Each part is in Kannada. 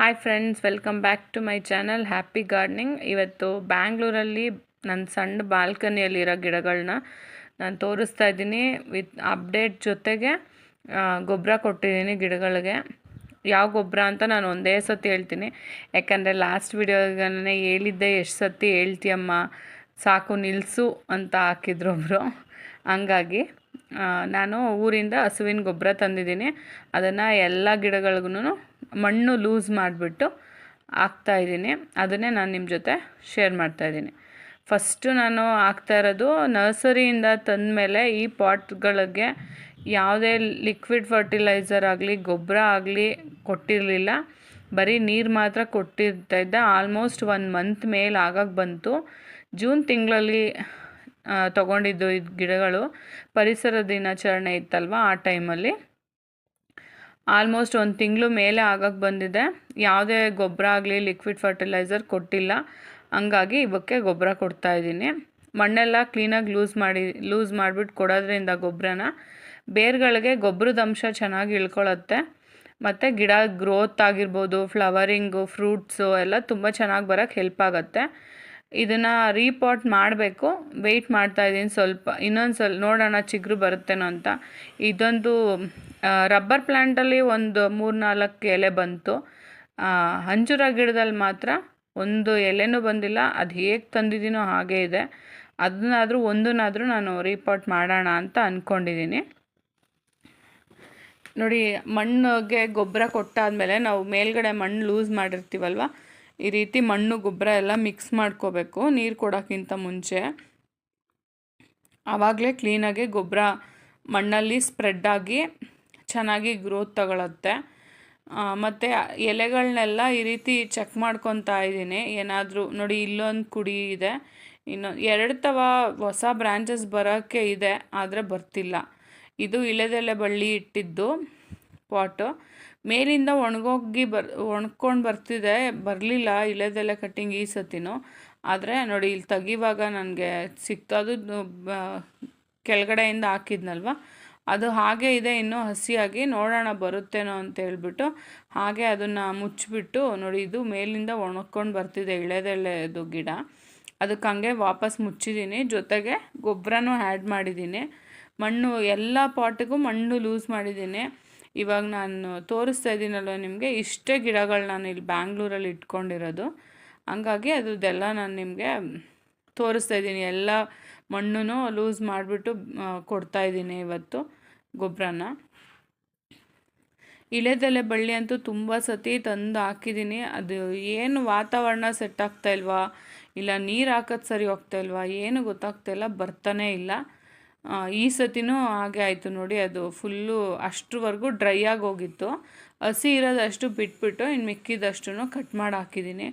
Hi friends welcome back to my channel happy gardening ಇವತ್ತು ಬ್ಯಾಂಗ್ಳೂರಲ್ಲಿ ನನ್ನ ಸಣ್ಣ ಬಾಲ್ಕನಿಯಲ್ಲಿರೋ ಗಿಡಗಳನ್ನ ನಾನು ತೋರಿಸ್ತಾ ಇದ್ದೀನಿ. ವಿತ್ ಅಪ್ಡೇಟ್ ಜೊತೆಗೆ ಗೊಬ್ಬರ ಕೊಟ್ಟಿದ್ದೀನಿ ಗಿಡಗಳಿಗೆ. ಯಾವ ಗೊಬ್ಬರ ಅಂತ ನಾನು ಒಂದೇ ಸತಿ ಹೇಳ್ತೀನಿ. ಯಾಕಂದರೆ ಲಾಸ್ಟ್ ವಿಡಿಯೋಗನೇ ಹೇಳಿದ್ದೆ ಎಷ್ಟು ಸತಿ ಹೇಳ್ತೀಯಮ್ಮ, ಸಾಕು ನಿಲ್ಲಿಸು ಅಂತ ಹಾಕಿದ್ರು ಒಬ್ಬರು ಹಂಗಾಗಿ ನಾನು ಊರಿಂದ ಹಸುವಿನ ಗೊಬ್ಬರ ತಂದಿದ್ದೀನಿ. ಅದನ್ನು ಎಲ್ಲ ಗಿಡಗಳಿಗೂ ಮಣ್ಣು ಲೂಸ್ ಮಾಡಿಬಿಟ್ಟು ಹಾಕ್ತಾಯಿದ್ದೀನಿ ಅದನ್ನೇ ನಾನು ನಿಮ್ಮ ಜೊತೆ ಶೇರ್ ಮಾಡ್ತಾಯಿದ್ದೀನಿ ಫಸ್ಟು ನಾನು ಹಾಕ್ತಾ ಇರೋದು ನರ್ಸರಿಯಿಂದ ತಂದಮೇಲೆ ಈ ಪಾಟ್ಗಳಿಗೆ ಯಾವುದೇ ಲಿಕ್ವಿಡ್ ಫರ್ಟಿಲೈಸರ್ ಆಗಲಿ, ಗೊಬ್ಬರ ಆಗಲಿ ಕೊಟ್ಟಿರಲಿಲ್ಲ. ಬರೀ ನೀರು ಮಾತ್ರ ಕೊಟ್ಟಿರ್ತಾ ಇದ್ದೆ. ಆಲ್ಮೋಸ್ಟ್ ಒನ್ ಮಂತ್ ಮೇಲೆ ಆಗಕ್ಕೆ ಬಂತು. ಜೂನ್ ತಿಂಗಳಲ್ಲಿ ತಗೊಂಡಿದ್ದು ಇದು ಗಿಡಗಳು. ಪರಿಸರ ದಿನಾಚರಣೆ ಇತ್ತಲ್ವ ಆ ಟೈಮಲ್ಲಿ ಆಲ್ಮೋಸ್ಟ್ ಒಂದು ತಿಂಗಳು ಮೇಲೆ ಆಗಕ್ಕೆ ಬಂದಿದೆ. ಯಾವುದೇ ಗೊಬ್ಬರ ಆಗಲಿ ಲಿಕ್ವಿಡ್ ಫರ್ಟಿಲೈಸರ್ ಕೊಟ್ಟಿಲ್ಲ. ಹಂಗಾಗಿ ಇವಕ್ಕೆ ಗೊಬ್ಬರ ಕೊಡ್ತಾ ಇದ್ದೀನಿ. ಮಣ್ಣೆಲ್ಲ ಕ್ಲೀನಾಗಿ ಲೂಸ್ ಮಾಡಿ ಲೂಸ್ ಮಾಡಿಬಿಟ್ಟು ಕೊಡೋದ್ರಿಂದ ಗೊಬ್ಬರನ ಬೇರ್ಗಳಿಗೆ ಗೊಬ್ಬರದ ಅಂಶ ಚೆನ್ನಾಗಿ ಇಳ್ಕೊಳ್ಳುತ್ತೆ ಮತ್ತು ಗಿಡ ಗ್ರೋತ್ ಆಗಿರ್ಬೋದು ಫ್ಲವರಿಂಗು ಫ್ರೂಟ್ಸು ಎಲ್ಲ ತುಂಬ ಚೆನ್ನಾಗಿ ಬರೋಕ್ಕೆ ಹೆಲ್ಪ್ ಆಗುತ್ತೆ. ಇದನ್ನು ರೀಪಾಟ್ ಮಾಡಬೇಕು. ವೆಯ್ಟ್ ಮಾಡ್ತಾ ಇದ್ದೀನಿ ಸ್ವಲ್ಪ ಇನ್ನೊಂದು ಸ್ವಲ್ಪ ನೋಡೋಣ ಚಿಗುರು ಬರುತ್ತೇನೋ ಅಂತ. ಇದೊಂದು ರಬ್ಬರ್ ಪ್ಲ್ಯಾಂಟಲ್ಲಿ ಒಂದು ಮೂರು ನಾಲ್ಕು ಎಲೆ ಬಂತು. ಅಂಜೂರ ಗಿಡದಲ್ಲಿ ಮಾತ್ರ ಒಂದು ಎಲೆನೂ ಬಂದಿಲ್ಲ. ಅದು ಹೇಗೆ ತಂದಿದ್ದೀನೋ ಹಾಗೇ ಇದೆ. ಅದನ್ನಾದರೂ ಒಂದನ್ನಾದರೂ ನಾನು ರೀಪಾಟ್ ಮಾಡೋಣ ಅಂತ ಅಂದ್ಕೊಂಡಿದ್ದೀನಿ ನೋಡಿ, ಮಣ್ಣಿಗೆ ಗೊಬ್ಬರ ಕೊಟ್ಟಾದಮೇಲೆ ನಾವು ಮೇಲ್ಗಡೆ ಮಣ್ಣು ಲೂಸ್ ಮಾಡಿರ್ತೀವಲ್ವ? ಈ ರೀತಿ ಮಣ್ಣು ಗೊಬ್ಬರ ಎಲ್ಲ ಮಿಕ್ಸ್ ಮಾಡ್ಕೋಬೇಕು, ನೀರು ಕೊಡೋಕ್ಕಿಂತ ಮುಂಚೆ. ಆವಾಗಲೇ ಕ್ಲೀನಾಗಿ ಗೊಬ್ಬರ ಮಣ್ಣಲ್ಲಿ ಸ್ಪ್ರೆಡ್ ಆಗಿ ಚೆನ್ನಾಗಿ ಗ್ರೋತ್ ತಗೊಳತ್ತೆ. ಮತ್ತು ಎಲೆಗಳನ್ನೆಲ್ಲ ಈ ರೀತಿ ಚೆಕ್ ಮಾಡ್ಕೊತಾ ಇದ್ದೀನಿ. ಏನಾದರೂ ನೋಡಿ, ಇಲ್ಲೊಂದು ಕುಡಿ ಇದೆ. ಇನ್ನು ಎರಡು ತವ ಹೊಸ ಬ್ರ್ಯಾಂಚಸ್ ಬರೋಕ್ಕೆ ಇದೆ, ಆದರೆ ಬರ್ತಿಲ್ಲ. ಇದು ಇಳೆದೆಲೆ ಬಳ್ಳಿ ಇಟ್ಟಿದ್ದು ಪಾಟು ಮೇಲಿಂದ ಒಣಗೋಗಿ ಬರ್, ಒಣ್ಕೊಂಡು ಬರ್ತಿದೆ. ಬರಲಿಲ್ಲ, ಇಳೆದೆಲೆ ಕಟ್ಟಿಂಗ್ ಈ ಸತಿನೂ. ಆದರೆ ನೋಡಿ, ಇಲ್ಲಿ ತೆಗಿವಾಗ ನನಗೆ ಸಿಕ್ತದು ಕೆಳಗಡೆಯಿಂದ ಹಾಕಿದ್ನಲ್ವ? ಅದು ಹಾಗೆ ಇದೆ ಇನ್ನೂ ಹಸಿಯಾಗಿ ನೋಡೋಣ ಬರುತ್ತೇನೋ ಅಂತ ಹೇಳ್ಬಿಟ್ಟು ಹಾಗೆ ಅದನ್ನು ಮುಚ್ಚಿಬಿಟ್ಟು ನೋಡಿ, ಇದು ಮೇಲಿಂದ ಒಣಕೊಂಡು ಬರ್ತಿದೆ ಇಳೆದೆಲೆದು ಗಿಡ. ಅದಕ್ಕೆ ಹಂಗೆ ವಾಪಸ್ ಮುಚ್ಚಿದ್ದೀನಿ. ಜೊತೆಗೆ ಗೊಬ್ಬರನೂ ಆ್ಯಡ್ ಮಾಡಿದ್ದೀನಿ. ಮಣ್ಣು, ಎಲ್ಲ ಪಾಟಿಗೂ ಮಣ್ಣು ಲೂಸ್ ಮಾಡಿದ್ದೀನಿ. ಇವಾಗ ನಾನು ತೋರಿಸ್ತಾ ಇದ್ದೀನಲ್ವ ನಿಮಗೆ, ಇಷ್ಟೇ ಗಿಡಗಳು ನಾನು ಇಲ್ಲಿ ಬ್ಯಾಂಗ್ಳೂರಲ್ಲಿ ಇಟ್ಕೊಂಡಿರೋದು. ಹಂಗಾಗಿ ಅದ್ರದ್ದೆಲ್ಲ ನಾನು ನಿಮಗೆ ತೋರಿಸ್ತಾ ಇದ್ದೀನಿ. ಎಲ್ಲ ಮಣ್ಣು ಲೂಸ್ ಮಾಡಿಬಿಟ್ಟು ಕೊಡ್ತಾ ಇದ್ದೀನಿ ಇವತ್ತು ಗೊಬ್ಬರನ. ಇಳೆದೆಲೆ ಬಳ್ಳಿ ಅಂತೂ ತುಂಬ ಸತಿ ತಂದು ಹಾಕಿದ್ದೀನಿ. ಅದು ಏನು ವಾತಾವರಣ ಸೆಟ್ ಆಗ್ತಾ ಇಲ್ವಾ? ಇಲ್ಲ ನೀರು ಹಾಕೋದು ಸರಿ ಹೋಗ್ತಾ ಇಲ್ವಾ? ಏನು ಗೊತ್ತಾಗ್ತಾ ಇಲ್ಲ, ಬರ್ತಾನೇ ಇಲ್ಲ. ಈ ಸತಿನೂ ಹಾಗೆ ಆಯಿತು ನೋಡಿ, ಅದು ಫುಲ್ಲು ಅಷ್ಟ್ರವರೆಗೂ ಡ್ರೈ ಆಗಿ ಹೋಗಿತ್ತು. ಹಸಿ ಇರೋದಷ್ಟು ಬಿಟ್ಬಿಟ್ಟು ಇನ್ನು ಮಿಕ್ಕಿದಷ್ಟು ಕಟ್ ಮಾಡಿ ಹಾಕಿದ್ದೀನಿ.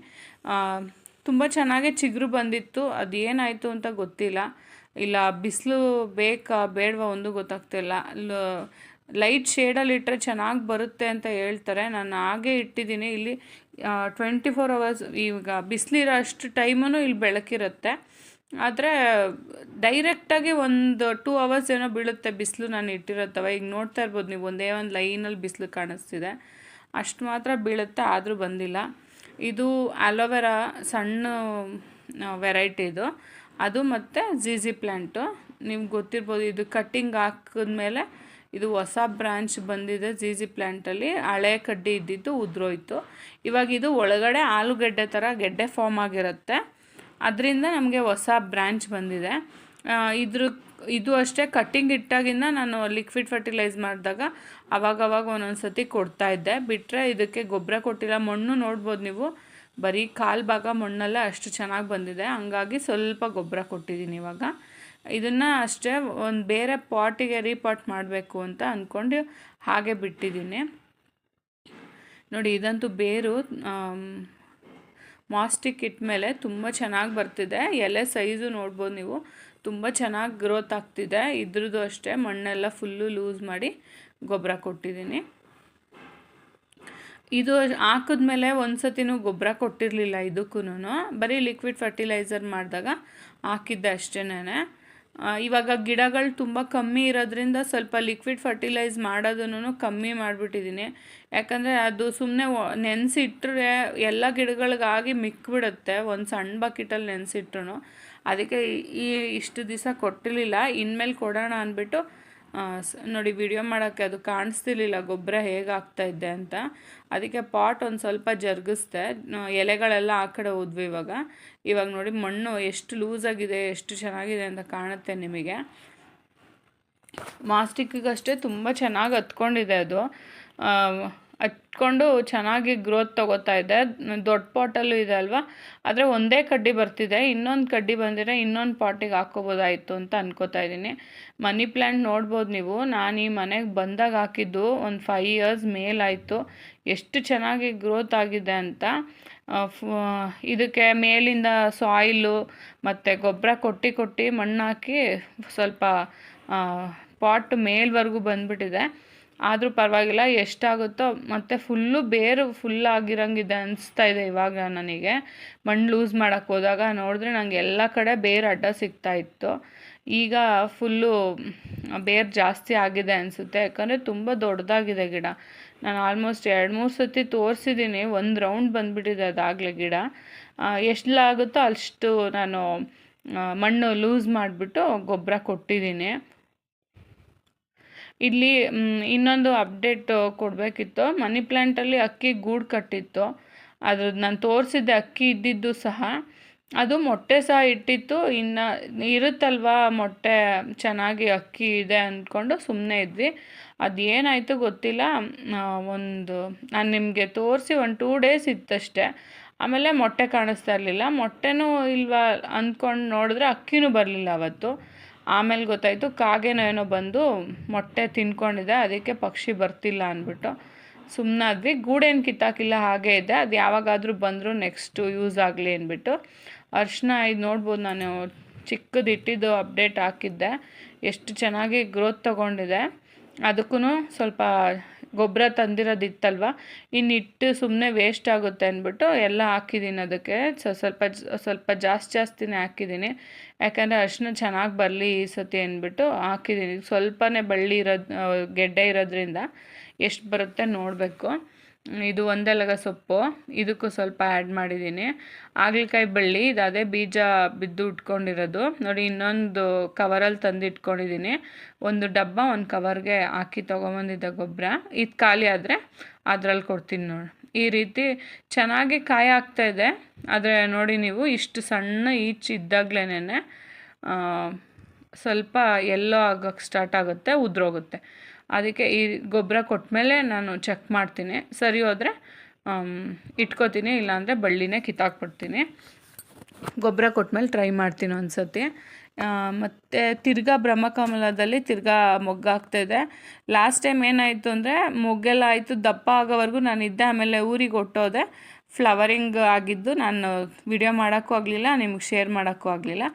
ತುಂಬ ಚೆನ್ನಾಗೆ ಚಿಗುರು ಬಂದಿತ್ತು. ಅದೇನಾಯಿತು ಅಂತ ಗೊತ್ತಿಲ್ಲ. ಇಲ್ಲ, ಬಿಸಿಲು ಬೇಕಾ ಬೇಡವಾ ಒಂದು ಗೊತ್ತಾಗ್ತಿಲ್ಲ. ಲೈಟ್ ಶೇಡಲ್ಲಿ ಇಟ್ಟರೆ ಚೆನ್ನಾಗಿ ಬರುತ್ತೆ ಅಂತ ಹೇಳ್ತಾರೆ. ನಾನು ಹಾಗೆ ಇಟ್ಟಿದ್ದೀನಿ. ಇಲ್ಲಿ ಟ್ವೆಂಟಿ ಫೋರ್ ಅವರ್ಸ್ ಈಗ ಬಿಸಿಲಿರೋ ಅಷ್ಟು ಟೈಮೂ ಇಲ್ಲಿ ಬೆಳಕಿರುತ್ತೆ. ಆದರೆ, ಡೈರೆಕ್ಟಾಗಿ ಒಂದು ಟೂ ಅವರ್ಸ್ ಏನೋ ಬೀಳುತ್ತೆ ಬಿಸಿಲು ನಾನು ಇಟ್ಟಿರುತ್ತವ. ಈಗ ನೋಡ್ತಾ ಇರ್ಬೋದು ನೀವು, ಒಂದೇ ಒಂದು ಲೈನಲ್ಲಿ ಬಿಸಿಲು ಕಾಣಿಸ್ತಿದೆ. ಅಷ್ಟು ಮಾತ್ರ ಬೀಳುತ್ತೆ, ಆದರೂ ಬಂದಿಲ್ಲ. ಇದು ಅಲೋವೆರಾ ಸಣ್ಣ ವೆರೈಟಿದು ಅದು ಮತ್ತು ಝೀಝಿ ಪ್ಲ್ಯಾಂಟು ನಿಮ್ಗೆ ಗೊತ್ತಿರ್ಬೋದು ಇದು ಕಟ್ಟಿಂಗ್ ಹಾಕಿದ್ಮೇಲೆ ಇದು ಹೊಸ ಬ್ರಾಂಚ್ ಬಂದಿದೆ ಜಿಜಿ ಪ್ಲ್ಯಾಂಟಲ್ಲಿ ಹಳೆ ಕಡ್ಡಿ ಇದ್ದಿದ್ದು ಉದ್ರೋಯ್ತು. ಇವಾಗ ಇದು ಒಳಗಡೆ ಆಲೂಗಡ್ಡೆ ಥರ ಗೆಡ್ಡೆ ಫಾರ್ಮ್ ಆಗಿರುತ್ತೆ. ಅದರಿಂದ ನಮಗೆ ಹೊಸ ಬ್ರ್ಯಾಂಚ್ ಬಂದಿದೆ. ಇದ್ರ ಇದು ಅಷ್ಟೇ ಕಟ್ಟಿಂಗ್ ಇಟ್ಟಾಗಿಂದ ನಾನು ಲಿಕ್ವಿಡ್ ಫರ್ಟಿಲೈಸ್ ಮಾಡಿದಾಗ ಅವಾಗವಾಗ ಒಂದೊಂದು ಸತಿ ಕೊಡ್ತಾ ಇದ್ದೆ. ಬಿಟ್ಟರೆ ಇದಕ್ಕೆ ಗೊಬ್ಬರ ಕೊಟ್ಟಿಲ್ಲ. ಮಣ್ಣು ನೋಡ್ಬೋದು ನೀವು. ಬರೀ ಕಾಲು ಭಾಗ ಮಣ್ಣೆಲ್ಲ ಅಷ್ಟು ಚೆನ್ನಾಗಿ ಬಂದಿದೆ. ಹಂಗಾಗಿ ಸ್ವಲ್ಪ ಗೊಬ್ಬರ ಕೊಟ್ಟಿದ್ದೀನಿ ಇವಾಗ. ಇದನ್ನು ಅಷ್ಟೇ ಒಂದು ಬೇರೆ ಪಾಟಿಗೆ ರೀಪಾಟ್ ಮಾಡಬೇಕು ಅಂತ ಅಂದ್ಕೊಂಡು ಹಾಗೆ ಬಿಟ್ಟಿದ್ದೀನಿ. ನೋಡಿ, ಇದಂತೂ ಬೇರು ಮಾಸ್ಟಿಕ್ ಇಟ್ಟ ಮೇಲೆ ತುಂಬ ಚೆನ್ನಾಗಿ ಬರ್ತಿದೆ. ಎಲೆ ಸೈಜು ನೋಡ್ಬೋದು ನೀವು. ತುಂಬ ಚೆನ್ನಾಗಿ ಗ್ರೋತ್ ಆಗ್ತಿದೆ. ಇದ್ರದ್ದು ಅಷ್ಟೇ, ಮಣ್ಣೆಲ್ಲ ಫುಲ್ಲು ಲೂಸ್ ಮಾಡಿ ಗೊಬ್ಬರ ಕೊಟ್ಟಿದ್ದೀನಿ. ಇದು ಹಾಕಿದ್ಮೇಲೆ ಒಂದು ಸತಿನೂ ಗೊಬ್ಬರ ಕೊಟ್ಟಿರಲಿಲ್ಲ ಇದಕ್ಕೂ ಬರೀ ಲಿಕ್ವಿಡ್ ಫರ್ಟಿಲೈಸರ್ ಮಾಡಿದಾಗ ಹಾಕಿದ್ದೆ ಅಷ್ಟೇ ಇವಾಗ ಗಿಡಗಳು ತುಂಬ ಕಮ್ಮಿ ಇರೋದ್ರಿಂದ ಸ್ವಲ್ಪ ಲಿಕ್ವಿಡ್ ಫರ್ಟಿಲೈಸ್ ಮಾಡೋದನ್ನು ಕಮ್ಮಿ ಮಾಡಿಬಿಟ್ಟಿದ್ದೀನಿ. ಯಾಕಂದರೆ ಅದು ಸುಮ್ಮನೆ ನೆನೆಸಿಟ್ಟರೆ ಎಲ್ಲ ಗಿಡಗಳಿಗಾಗಿ ಮಿಕ್ಬಿಡುತ್ತೆ. ಒಂದು ಸಣ್ಣ ಬಕೆಟಲ್ಲಿ ನೆನೆಸಿಟ್ರು ಅದಕ್ಕೆ ಈ- ಇಷ್ಟು ದಿವಸ ಕೊಟ್ಟಿರಲಿಲ್ಲ. ಇನ್ಮೇಲೆ ಕೊಡೋಣ ಅಂದ್ಬಿಟ್ಟು ನೋಡಿ ವಿಡಿಯೋ ಮಾಡೋಕ್ಕೆ ಅದು ಕಾಣಿಸ್ತಿರ್ಲಿಲ್ಲ ಗೊಬ್ಬರ ಹೇಗೆ ಇದ್ದೆ ಅಂತ. ಅದಕ್ಕೆ ಪಾಟ್ ಒಂದು ಸ್ವಲ್ಪ ಜರುಗಿಸ್ದೆ. ಎಲೆಗಳೆಲ್ಲ ಆ ಕಡೆ ಹೋದ್ವಿ ಇವಾಗ. ಇವಾಗ ನೋಡಿ ಮಣ್ಣು ಎಷ್ಟು ಲೂಸಾಗಿದೆ ಎಷ್ಟು ಚೆನ್ನಾಗಿದೆ ಅಂತ ಕಾಣುತ್ತೆ ನಿಮಗೆ. ಮಾಸ್ಟಿಕ್ಕಿಗಷ್ಟೇ ತುಂಬ ಚೆನ್ನಾಗಿ ಹತ್ಕೊಂಡಿದೆ ಅದು. ಆ, ಹತ್ಕೊಂಡು ಚೆನ್ನಾಗಿ ಗ್ರೋತ್ ತಗೋತಾ ಇದೆ. ದೊಡ್ಡ ಪಾಟಲ್ಲೂ ಇದೆ ಅಲ್ವಾ? ಆದರೆ ಒಂದೇ ಕಡ್ಡಿ ಬರ್ತಿದೆ. ಇನ್ನೊಂದು ಕಡ್ಡಿ ಬಂದಿದ್ರೆ ಇನ್ನೊಂದು ಪಾಟಿಗೆ ಹಾಕ್ಕೋಬೋದಾಯಿತು ಅಂತ ಅನ್ಕೋತಾ ಇದ್ದೀನಿ. ಮನಿ ಪ್ಲ್ಯಾಂಟ್ ನೋಡ್ಬೋದು ನೀವು. ನಾನು ಈ ಮನೆಗೆ ಬಂದಾಗ ಹಾಕಿದ್ದು ಒಂದು ಫೈವ್ ಇಯರ್ಸ್ ಮೇಲಾಯಿತು. ಎಷ್ಟು ಚೆನ್ನಾಗಿ ಗ್ರೋತ್ ಆಗಿದೆ ಅಂತ. ಇದಕ್ಕೆ ಮೇಲಿಂದ ಸಾಯಿಲು ಮತ್ತು ಗೊಬ್ಬರ ಕೊಟ್ಟು ಕೊಟ್ಟು ಮಣ್ಣು ಹಾಕಿ ಸ್ವಲ್ಪ ಪಾಟ್ ಮೇಲ್ವರೆಗೂ ಬಂದ್ಬಿಟ್ಟಿದೆ. ಆದರೂ ಪರವಾಗಿಲ್ಲ, ಎಷ್ಟಾಗುತ್ತೋ, ಮತ್ತು ಫುಲ್ಲು ಬೇರು ಫುಲ್ ಆಗಿರಂಗಿದೆ ಅನಿಸ್ತಾ ಇದೆ ಇವಾಗ ನನಗೆ. ಮಣ್ಣು ಲೂಸ್ ಮಾಡೋಕ್ಕೆ ಹೋದಾಗ ನೋಡಿದ್ರೆ ನನಗೆ ಎಲ್ಲ ಕಡೆ ಬೇರು ಅಡ್ಡ ಸಿಗ್ತಾ ಇತ್ತು. ಈಗ ಫುಲ್ಲು ಬೇರು ಜಾಸ್ತಿ ಆಗಿದೆ ಅನಿಸುತ್ತೆ, ಯಾಕಂದರೆ ತುಂಬ ದೊಡ್ಡದಾಗಿದೆ ಗಿಡ. ನಾನು ಆಲ್ಮೋಸ್ಟ್ ಎರಡು ಮೂರು ಸತಿ ತೋರಿಸಿದ್ದೀನಿ ಒಂದು ರೌಂಡ್ ಬಂದುಬಿಟ್ಟಿದೆ ಅದಾಗಲೇ ಗಿಡ. ಎಷ್ಟಾಗುತ್ತೋ ಅಷ್ಟು ನಾನು ಮಣ್ಣು ಲೂಸ್ ಮಾಡಿಬಿಟ್ಟು ಗೊಬ್ಬರ ಕೊಟ್ಟಿದ್ದೀನಿ ಇಲ್ಲಿ ಇನ್ನೊಂದು ಅಪ್ಡೇಟ್ ಕೊಡಬೇಕಿತ್ತು. ಮನಿ ಪ್ಲ್ಯಾಂಟಲ್ಲಿ ಅಕ್ಕಿ ಗೂಡು ಕಟ್ಟಿತ್ತು. ಅದು ನಾನು ತೋರಿಸಿದ್ದೆ ಅಕ್ಕಿ ಇದ್ದಿದ್ದು ಸಹ. ಅದು ಮೊಟ್ಟೆ ಸಹ ಇಟ್ಟಿತ್ತು. ಇನ್ನು ಇರುತ್ತಲ್ವಾ ಮೊಟ್ಟೆ? ಚೆನ್ನಾಗಿ ಅಕ್ಕಿ ಇದೆ ಅಂದ್ಕೊಂಡು ಸುಮ್ಮನೆ ಇದ್ವಿ. ಅದು ಏನಾಯಿತು ಗೊತ್ತಿಲ್ಲ. ಒಂದು ನಾನು ನಿಮಗೆ ತೋರಿಸಿ ಒಂದು ಟೂ ಡೇಸ್ ಇತ್ತಷ್ಟೇ. ಆಮೇಲೆ ಮೊಟ್ಟೆ ಕಾಣಿಸ್ತಾ ಇರಲಿಲ್ಲ. ಮೊಟ್ಟೆನೂ ಇಲ್ವಾ ಅಂದ್ಕೊಂಡು ನೋಡಿದ್ರೆ ಅಕ್ಕಿನೂ ಬರಲಿಲ್ಲ ಅವತ್ತು. ಆಮೇಲೆ ಗೊತ್ತಾಯಿತು ಕಾಗೆನೋ ಏನೋ ಬಂದು ಮೊಟ್ಟೆ ತಿನ್ಕೊಂಡಿದೆ, ಅದಕ್ಕೆ ಪಕ್ಷಿ ಬರ್ತಿಲ್ಲ ಅಂದ್ಬಿಟ್ಟು. ಸುಮ್ಮನಾದ್ವಿ ಗೂಡೇನು ಕಿತ್ತಾಕಿಲ್ಲ, ಹಾಗೆ ಇದೆ. ಅದು ಯಾವಾಗಾದರೂ ಬಂದರೂ ನೆಕ್ಸ್ಟು ಯೂಸ್ ಆಗಲಿ ಅಂದ್ಬಿಟ್ಟು. ಅರ್ಶಿನ ಇದು ನೋಡ್ಬೋದು ನಾನು. ಚಿಕ್ಕದು ಇಟ್ಟಿದ್ದು ಅಪ್ಡೇಟ್ ಹಾಕಿದ್ದೆ. ಎಷ್ಟು ಚೆನ್ನಾಗಿ ಗ್ರೋತ್ ತಗೊಂಡಿದೆ. ಅದಕ್ಕೂ ಸ್ವಲ್ಪ ಗೊಬ್ಬರ ತಂದಿರೋದಿತ್ತಲ್ವ? ಇನ್ನಿಟ್ಟು ಸುಮ್ಮನೆ ವೇಸ್ಟ್ ಆಗುತ್ತೆ ಅಂದ್ಬಿಟ್ಟು ಎಲ್ಲ ಹಾಕಿದ್ದೀನಿ ಅದಕ್ಕೆ. ಸ್ವಲ್ಪ ಸ್ವಲ್ಪ ಜಾಸ್ತಿ, ಜಾಸ್ತಿನೇ ಹಾಕಿದ್ದೀನಿ ಯಾಕಂದರೆ ಅರ್ಶಿನ ಚೆನ್ನಾಗಿ ಬರಲಿ ಈ ಸತಿ ಅಂದ್ಬಿಟ್ಟು ಹಾಕಿದ್ದೀನಿ ಸ್ವಲ್ಪನೇ ಬಳ್ಳಿ ಇರೋದು ಗೆಡ್ಡೆ ಇರೋದ್ರಿಂದ ಎಷ್ಟು ಬರುತ್ತೆ ನೋಡಬೇಕು. ಇದು ಒಂದೆಲಗ ಸೊಪ್ಪು. ಇದಕ್ಕೂ ಸ್ವಲ್ಪ ಆ್ಯಡ್ ಮಾಡಿದ್ದೀನಿ. ಹಾಗಲಕಾಯಿ ಬಳ್ಳಿ ಇದು ಅದೇ ಬೀಜ ಬಿದ್ದು ಉಟ್ಕೊಂಡಿರೋದು. ನೋಡಿ, ಇನ್ನೊಂದು ಕವರಲ್ಲಿ ತಂದು ಇಟ್ಕೊಂಡಿದ್ದೀನಿ ಒಂದು ಡಬ್ಬ ಒಂದು ಕವರ್ಗೆ ಹಾಕಿ ತೊಗೊಂಬಂದಿದ್ದ ಗೊಬ್ಬರ ಇದು ಖಾಲಿ ಆದರೆ ಅದರಲ್ಲಿ ಕೊಡ್ತೀನಿ ನೋಡಿ. ಈ ರೀತಿ ಚೆನ್ನಾಗಿ ಕಾಯಿ ಆಗ್ತಾ ಇದೆ. ಆದರೆ ನೋಡಿ ನೀವು, ಇಷ್ಟು ಸಣ್ಣ ಈಚ್ ಇದ್ದಾಗ್ಲೇ ಸ್ವಲ್ಪ ಎಲ್ಲೋ ಆಗೋಕ್ಕೆ ಸ್ಟಾರ್ಟ್ ಆಗುತ್ತೆ, ಉದ್ರೋಗುತ್ತೆ. ಅದಕ್ಕೆ ಈ ಗೊಬ್ಬರ ಕೊಟ್ಮೇಲೆ ನಾನು ಚೆಕ್ ಮಾಡ್ತೀನಿ. ಸರಿ ಹೋದರೆ ಇಟ್ಕೋತೀನಿ, ಇಲ್ಲಾಂದರೆ ಬಳ್ಳಿನೇ ಕಿತ್ತಾಕ್ಬಿಡ್ತೀನಿ. ಗೊಬ್ಬರ ಕೊಟ್ಟಮೇಲೆ ಟ್ರೈ ಮಾಡ್ತೀನಿ ಒಂದು ಸತಿ ಮತ್ತು ತಿರ್ಗಾ ಬ್ರಹ್ಮಕಮಲದಲ್ಲಿ ತಿರ್ಗಾ ಮೊಗ್ಗಾಗ್ತಾ ಇದೆ. ಲಾಸ್ಟ್ ಟೈಮ್ ಏನಾಯಿತು ಅಂದರೆ, ಮೊಗ್ಗೆಲ್ಲ ಆಯಿತು, ದಪ್ಪ ಆಗೋವರೆಗೂ ನಾನು ಇದ್ದೆ ಆಮೇಲೆ ಊರಿಗೆ ಹೊಟ್ಟೋದೆ ಫ್ಲವರಿಂಗ್ ಆಗಿದ್ದು ನಾನು ವಿಡಿಯೋ ಮಾಡೋಕ್ಕೂ ಆಗಲಿಲ್ಲ, ನಿಮ್ಗೆ ಶೇರ್ ಮಾಡೋಕ್ಕೂ ಆಗಲಿಲ್ಲ.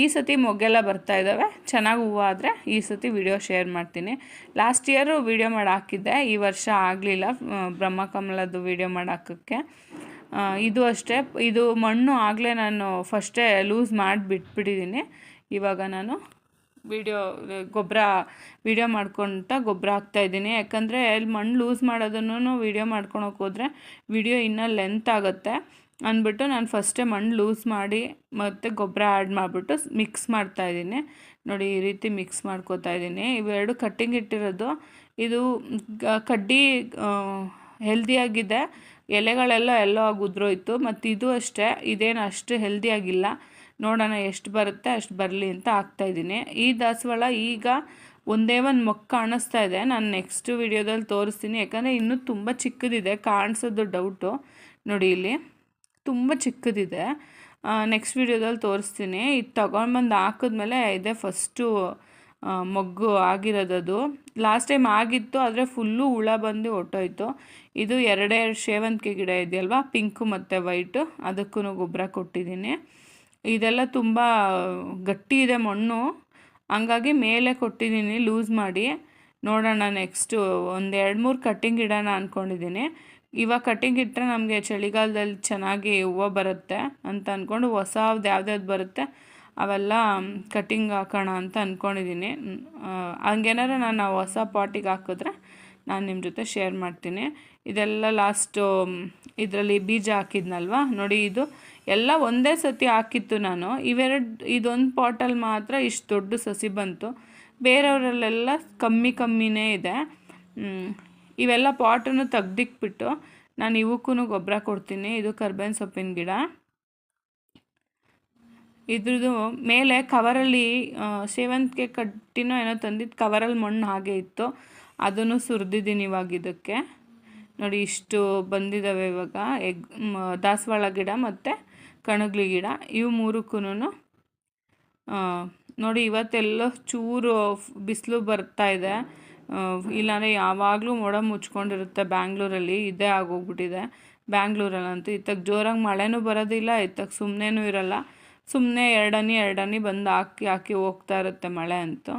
ಈ ಸತಿ ಮೊಗ್ಗೆಲ್ಲ ಬರ್ತಾ ಇದ್ದಾವೆ ಚೆನ್ನಾಗಿ ಹೂವು ಆದರೆ ಈ ಸತಿ ವಿಡಿಯೋ ಶೇರ್ ಮಾಡ್ತೀನಿ. ಲಾಸ್ಟ್ ಇಯರು ವಿಡಿಯೋ ಮಾಡಿ ಹಾಕಿದ್ದೆ ಈ ವರ್ಷ ಆಗಲಿಲ್ಲ ಬ್ರಹ್ಮಕಮಲದ್ದು ವಿಡಿಯೋ ಮಾಡಿ ಹಾಕೋಕ್ಕೆ ಇದು ಅಷ್ಟೇ. ಇದು ಮಣ್ಣು ಆಗಲೇ ನಾನು ಫಸ್ಟೇ ಲೂಸ್ ಮಾಡಿಬಿಟ್ಬಿಟ್ಟಿದ್ದೀನಿ ಇವಾಗ ನಾನು ವಿಡಿಯೋ ಗೊಬ್ಬರ ವಿಡಿಯೋ ಮಾಡ್ಕೊತ ಗೊಬ್ಬರ ಹಾಕ್ತಾಯಿದ್ದೀನಿ ಯಾಕಂದರೆ ಅಲ್ಲಿ ಮಣ್ಣು ಲೂಸ್ ಮಾಡೋದನ್ನು ವಿಡಿಯೋ ಮಾಡ್ಕೊಳಕ್ಕೆ ಹೋದರೆ ವಿಡಿಯೋ ಇನ್ನೂ ಲೆಂತ್ ಆಗುತ್ತೆ. ಅಂದ್ಬಿಟ್ಟು ನಾನು ಫಸ್ಟೇ ಮಣ್ಣು ಲೂಸ್ ಮಾಡಿ ಮತ್ತು ಗೊಬ್ಬರ ಆ್ಯಡ್ ಮಾಡಿಬಿಟ್ಟು ಮಿಕ್ಸ್ ಮಾಡ್ತಾಯಿದ್ದೀನಿ ನೋಡಿ, ಈ ರೀತಿ ಮಿಕ್ಸ್ ಮಾಡ್ಕೋತಾ ಇದ್ದೀನಿ. ಇವೆರಡು ಕಟ್ಟಿಂಗ್ ಇಟ್ಟಿರೋದು. ಇದು ಕಡ್ಡಿ ಹೆಲ್ದಿಯಾಗಿದೆ. ಎಲೆಗಳೆಲ್ಲ ಎಲ್ಲೋ ಆಗಿ ಉದ್ರೋಯ್ತು. ಮತ್ತು ಇದು ಅಷ್ಟೇ. ಇದೇನು ಅಷ್ಟು ಹೆಲ್ದಿಯಾಗಿಲ್ಲ. ನೋಡೋಣ ಎಷ್ಟು ಬರುತ್ತೆ, ಅಷ್ಟು ಬರಲಿ ಅಂತ ಹಾಕ್ತಾಯಿದ್ದೀನಿ ಈ ದಾಸವಾಳ ಈಗ ಒಂದೇ ಒಂದು ಮೊಕ್ಕ ಕಾಣಿಸ್ತಾ ಇದೆ. ನಾನು ನೆಕ್ಸ್ಟ್ ವಿಡಿಯೋದಲ್ಲಿ ತೋರಿಸ್ತೀನಿ. ಯಾಕಂದರೆ ಇನ್ನೂ ತುಂಬ ಚಿಕ್ಕದಿದೆ, ಕಾಣಿಸೋದು ಡೌಟು ನೋಡಿ ಇಲ್ಲಿ, ತುಂಬ ಚಿಕ್ಕದಿದೆ. ನೆಕ್ಸ್ಟ್ ವಿಡಿಯೋದಲ್ಲಿ ತೋರಿಸ್ತೀನಿ. ಇದು ತೊಗೊಂಡ್ಬಂದು ಹಾಕಿದ್ಮೇಲೆ ಇದೇ ಫಸ್ಟು ಮೊಗ್ಗು ಆಗಿರೋದದು. ಲಾಸ್ಟ್ ಟೈಮ್ ಆಗಿತ್ತು, ಆದರೆ ಫುಲ್ಲು ಹುಳ ಬಂದು ಹೊಟ್ಟೋಯ್ತು ಇದು ಎರಡೇ ಸೇವಂತಿಗೆ ಗಿಡ ಇದೆಯಲ್ವಾ? ಪಿಂಕು ಮತ್ತು ವೈಟು ಅದಕ್ಕೂ ಗೊಬ್ಬರ ಕೊಟ್ಟಿದ್ದೀನಿ. ಇದೆಲ್ಲ ತುಂಬ ಗಟ್ಟಿ ಇದೆ ಮಣ್ಣು. ಹಂಗಾಗಿ ಮೇಲೆ ಕೊಟ್ಟಿದ್ದೀನಿ, ಲೂಸ್ ಮಾಡಿ. ನೋಡೋಣ ನೆಕ್ಸ್ಟು ಒಂದು ಎರಡು ಮೂರು ಕಟ್ಟಿಂಗ್ ಇಡೋಣ ಅಂದ್ಕೊಂಡಿದ್ದೀನಿ ಇವಾಗ ಕಟ್ಟಿಂಗ್ ಇಟ್ಟರೆ ನಮಗೆ ಚಳಿಗಾಲದಲ್ಲಿ ಚೆನ್ನಾಗಿ ಹೂವು ಬರುತ್ತೆ ಅಂತ ಅಂದ್ಕೊಂಡು ಹೊಸದು ಯಾವ್ದ್ಯಾವ್ದು ಬರುತ್ತೆ ಅವೆಲ್ಲ ಕಟ್ಟಿಂಗ್ ಹಾಕೋಣ ಅಂತ ಅಂದ್ಕೊಂಡಿದ್ದೀನಿ ಹಂಗೇನಾರ ನಾನು ಹೊಸ ಪಾಟಿಗೆ ಹಾಕಿದ್ರೆ ನಾನು ನಿಮ್ಮ ಜೊತೆ ಶೇರ್ ಮಾಡ್ತೀನಿ. ಇದೆಲ್ಲ ಲಾಸ್ಟು, ಇದರಲ್ಲಿ ಬೀಜ ಹಾಕಿದ್ನಲ್ವ? ನೋಡಿ ಇದು ಎಲ್ಲ ಒಂದೇ ಸತಿ ಹಾಕಿತ್ತು ನಾನು. ಇವೆರಡು, ಇದೊಂದು ಪಾಟಲ್ಲಿ ಮಾತ್ರ ಇಷ್ಟು ದೊಡ್ಡ ಸಸಿ ಬಂತು. ಬೇರೆಯವರಲ್ಲೆಲ್ಲ ಕಮ್ಮಿ ಕಮ್ಮಿನೇ ಇದೆ. ಇವೆಲ್ಲ ಪಾಟನ್ನು ತೆಗ್ದಿಕ್ಬಿಟ್ಟು ನಾನು ಇವಕ್ಕೂ ಗೊಬ್ಬರ ಕೊಡ್ತೀನಿ. ಇದು ಕರ್ಬೇವಿನ ಸೊಪ್ಪಿನ ಗಿಡ. ಇದ್ರದ್ದು ಮೇಲೆ ಕವರಲ್ಲಿ ಸೇವಂತಿಗೆ ಕಟ್ಟಿನೋ ಏನೋ ತಂದಿದ್ದು ಕವರಲ್ಲಿ ಮಣ್ಣು ಹಾಗೆ ಇತ್ತು. ಅದನ್ನು ಸುರಿದಿದ್ದೀನಿ ಇವಾಗ ಇದಕ್ಕೆ. ನೋಡಿ ಇಷ್ಟು ಬಂದಿದ್ದಾವೆ ಇವಾಗ. ಎಗ್ ದಾಸವಾಳ ಗಿಡ ಮತ್ತು ಕಣಗ್ಲಿ ಗಿಡ. ಇವು ಮೂರಕ್ಕೂ ನೋಡಿ ಇವತ್ತೆಲ್ಲ ಚೂರು ಬಿಸಿಲು ಬರ್ತಾ ಇದೆ. ಇಲ್ಲಾಂದರೆ ಯಾವಾಗಲೂ ಮೋಡ ಮುಚ್ಕೊಂಡಿರುತ್ತೆ ಬ್ಯಾಂಗ್ಳೂರಲ್ಲಿ. ಇದೇ ಆಗೋಗ್ಬಿಟ್ಟಿದೆ ಬ್ಯಾಂಗ್ಳೂರಲ್ಲಂತೂ. ಇತ್ತಕ್ಕೆ ಜೋರಾಗಿ ಮಳೆನೂ ಬರೋದಿಲ್ಲ ಇತ್ತಕ್ಕೆ ಸುಮ್ಮನೆನೂ ಇರಲ್ಲ. ಸುಮ್ಮನೆ ಎರಡನಿ ಎರಡನಿ ಬಂದು ಹಾಕಿ ಹಾಕಿ ಹೋಗ್ತಾ ಇರುತ್ತೆ ಮಳೆ ಅಂತೂ.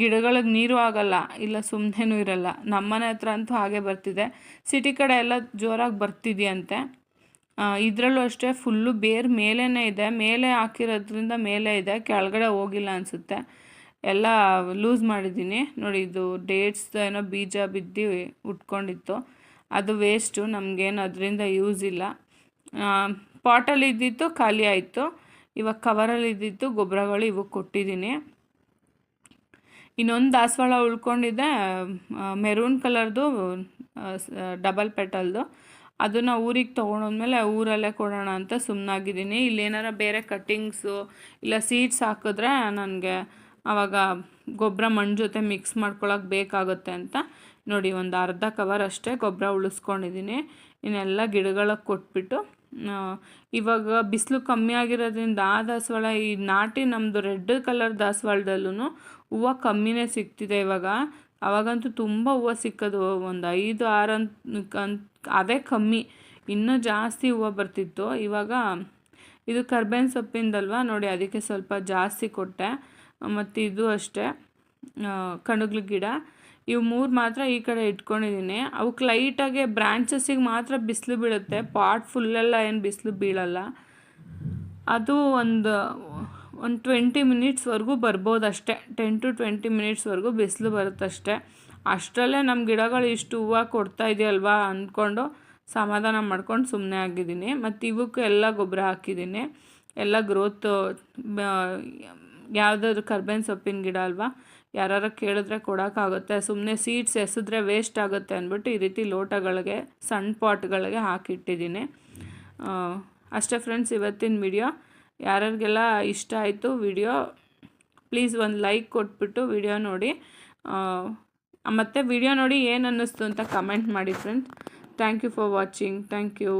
ಗಿಡಗಳಿಗೆ ನೀರು ಆಗಲ್ಲ, ಇಲ್ಲ ಸುಮ್ಮನೆನೂ ಇರಲ್ಲ. ನಮ್ಮನೆ ಹತ್ರ ಅಂತೂ ಹಾಗೆ ಬರ್ತಿದೆ. ಸಿಟಿ ಕಡೆ ಎಲ್ಲ ಜೋರಾಗಿ ಬರ್ತಿದೆಯಂತೆ. ಇದರಲ್ಲೂ ಅಷ್ಟೇ ಫುಲ್ಲು ಬೇರು ಮೇಲೇ ಇದೆ. ಮೇಲೆ ಹಾಕಿರೋದ್ರಿಂದ ಮೇಲೆ ಇದೆ. ಕೆಳಗಡೆ ಹೋಗಿಲ್ಲ ಅನಿಸುತ್ತೆ. ಎಲ್ಲ ಲೂಸ್ ಮಾಡಿದ್ದೀನಿ. ನೋಡಿ, ಇದು ಡೇಟ್ಸ್ ಏನೋ ಬೀಜ ಬಿದ್ದು ಉಟ್ಕೊಂಡಿತ್ತು. ಅದು ವೇಸ್ಟು. ನಮಗೇನು ಅದರಿಂದ ಯೂಸ್ ಇಲ್ಲ. ಪಾಟಲ್ಲಿ ಇದ್ದಿತ್ತು, ಖಾಲಿ ಆಯಿತು. ಇವಾಗ ಕವರಲ್ಲಿ ಇದ್ದಿತ್ತು, ಗೊಬ್ಬರಗಳು ಇವಾಗ ಕೊಟ್ಟಿದ್ದೀನಿ. ಇನ್ನೊಂದು ದಾಸವಾಳ ಉಳ್ಕೊಂಡಿದೆ. ಮೆರೂನ್ ಕಲರ್ದು ಡಬಲ್ ಪೆಟಲ್ದು. ಅದನ್ನು ಊರಿಗೆ ತೊಗೊಂಡೋದ್ಮೇಲೆ ಊರಲ್ಲೇ ಕೊಡೋಣ ಅಂತ ಸುಮ್ಮನಾಗಿದ್ದೀನಿ ಇಲ್ಲೇನಾರ ಬೇರೆ ಕಟ್ಟಿಂಗ್ಸು ಇಲ್ಲ ಸೀಡ್ಸ್ ಹಾಕಿದ್ರೆ ನನಗೆ ಆವಾಗ ಗೊಬ್ಬರ ಮಣ್ಣು ಜೊತೆ ಮಿಕ್ಸ್ ಮಾಡ್ಕೊಳಕ್ಕೆ ಬೇಕಾಗುತ್ತೆ ಅಂತ ನೋಡಿ ಒಂದು ಅರ್ಧ ಕವರ್ ಅಷ್ಟೇ ಗೊಬ್ಬರ ಉಳಿಸ್ಕೊಂಡಿದ್ದೀನಿ. ಇನ್ನೆಲ್ಲ ಗಿಡಗಳಿಗೆ ಕೊಟ್ಬಿಟ್ಟು ಇವಾಗ ಬಿಸಿಲು ಕಮ್ಮಿ ಆಗಿರೋದ್ರಿಂದ ಆ ದಾಸವಾಳ, ಈ ನಾಟಿ ನಮ್ಮದು ರೆಡ್ ಕಲರ್ ದಾಸವಾಳದಲ್ಲೂ ಹೂವು ಕಮ್ಮಿನೇ ಸಿಗ್ತಿದೆ ಇವಾಗ. ಅವಾಗಂತೂ ತುಂಬ ಹೂವು ಸಿಕ್ಕೋದು. ಒಂದು ಐದು ಆರು ಅಂತ ಅದೇ ಕಮ್ಮಿ. ಇನ್ನೂ ಜಾಸ್ತಿ ಹೂವು ಬರ್ತಿತ್ತು. ಇವಾಗ ಇದು ಕರ್ಬೇವಿನ ಸೊಪ್ಪಿಂದಲ್ವ? ನೋಡಿ, ಅದಕ್ಕೆ ಸ್ವಲ್ಪ ಜಾಸ್ತಿ ಕೊಟ್ಟೆ. ಮತ್ತು ಇದು ಅಷ್ಟೇ. ಕಣಗ್ಲ ಗಿಡ. ಇವು ಮೂರು ಮಾತ್ರ ಈ ಕಡೆ ಇಟ್ಕೊಂಡಿದ್ದೀನಿ ಅವಕ್ಕೆ ಲೈಟಾಗೆ ಬ್ರ್ಯಾಂಚಸ್ಸಿಗೆ ಮಾತ್ರ ಬಿಸಿಲು ಬೀಳುತ್ತೆ. ಪಾಟ್ ಫುಲ್ಲೆಲ್ಲ ಏನು ಬಿಸಿಲು ಬೀಳಲ್ಲ. ಅದು ಒಂದು ಒಂದು ಟ್ವೆಂಟಿ ಮಿನಿಟ್ಸ್ವರೆಗೂ ಬರ್ಬೋದಷ್ಟೆ. ಟೆನ್ ಟು ಟ್ವೆಂಟಿ ಮಿನಿಟ್ಸ್ವರೆಗೂ ಬಿಸಿಲು ಬರುತ್ತಷ್ಟೇ. ಅಷ್ಟರಲ್ಲೇ ನಮ್ಮ ಗಿಡಗಳು ಇಷ್ಟು ಹೂವು ಕೊಡ್ತಾ ಇದೆಯಲ್ವಾ ಅಂದ್ಕೊಂಡು ಸಮಾಧಾನ ಮಾಡ್ಕೊಂಡು ಸುಮ್ಮನೆ ಆಗಿದ್ದೀನಿ. ಮತ್ತು ಇವಕ್ಕೂ ಎಲ್ಲ ಗೊಬ್ಬರ ಹಾಕಿದ್ದೀನಿ. ಎಲ್ಲ ಗ್ರೋತ್ ಯಾವುದಾದ್ರು ಕರ್ಬೇವಿನ ಸೊಪ್ಪಿನ ಗಿಡ ಅಲ್ವಾ? ಯಾರು ಕೇಳಿದ್ರೆ ಕೊಡೋಕ್ಕಾಗುತ್ತೆ. ಸುಮ್ಮನೆ ಸೀಡ್ಸ್ ಎಸೆದ್ರೆ ವೇಸ್ಟ್ ಆಗುತ್ತೆ ಅಂದ್ಬಿಟ್ಟು ಈ ರೀತಿ ಲೋಟಗಳಿಗೆ ಸಣ್ಣ ಪಾಟ್ಗಳಿಗೆ ಹಾಕಿಟ್ಟಿದ್ದೀನಿ. ಅಷ್ಟೇ ಫ್ರೆಂಡ್ಸ್ ಇವತ್ತಿನ ವಿಡಿಯೋ ಯಾರ್ಯಾರಿಗೆಲ್ಲ ಇಷ್ಟ ಆಯಿತು ವಿಡಿಯೋ ಪ್ಲೀಸ್ ಒಂದು ಲೈಕ್ ಕೊಟ್ಬಿಟ್ಟು ವಿಡಿಯೋ ನೋಡಿ. ಮತ್ತು ವಿಡಿಯೋ ನೋಡಿ ಏನು ಅನ್ನಿಸ್ತು ಅಂತ ಕಮೆಂಟ್ ಮಾಡಿ friends thank you for watching thank you